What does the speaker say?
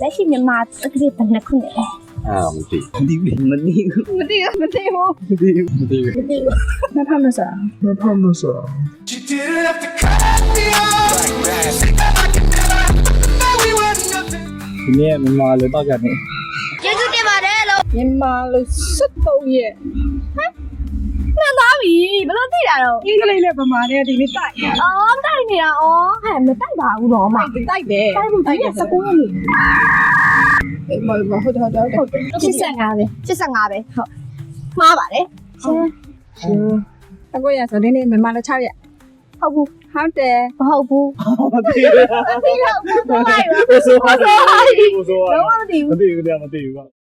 လက်ရှိမြန်မာတက္ကသိုလ်ဘယ်နှစ်ခုလဲအာမသိမသိဘူးမသိဘူးမသိဘူးမသိဘူးမသိဘူးမသိဘူးနှစ်ဖက်မစား No problem, sir. You didn't have to cut me off. Say that I could never. That we were nothing. ဒီနေ့မြန်မာလေတော့ကနေကျေးဇူးတင်ပါတယ်လို့မြန်မာလို့73ရက်မှန်သွားပြီဘယ်လိုသိ တာတော့အင်္ဂလိပ်နဲ့ဗမာနဲ့ဒီနေ့တိုက်တယ်အော်တိုက်နေတာအော်ဟဲ့မတိုက်ပါဘူးတော့မတိုက်တယ်တိုက်ဘူးတိုက်ရ19ရက်နေမဟုတ်ဟုတ်ဟုတ်ဟုတ်ဟုတ်85ပဲ85ပဲဟုတ်မှားပါတယ်ရှင်အခုရဆိုဒီနေ့မြန်မာလို့6ရက်ဟုတ်ဘူးဟုတ်တယ်မဟုတ်ဘူးမသိမသိတော့ဘူးတော့လိုက်ပါဘူးဆိုပါဆိုပါလုံးဝမသိဘူးမသိဘူးလည်းမသိဘူး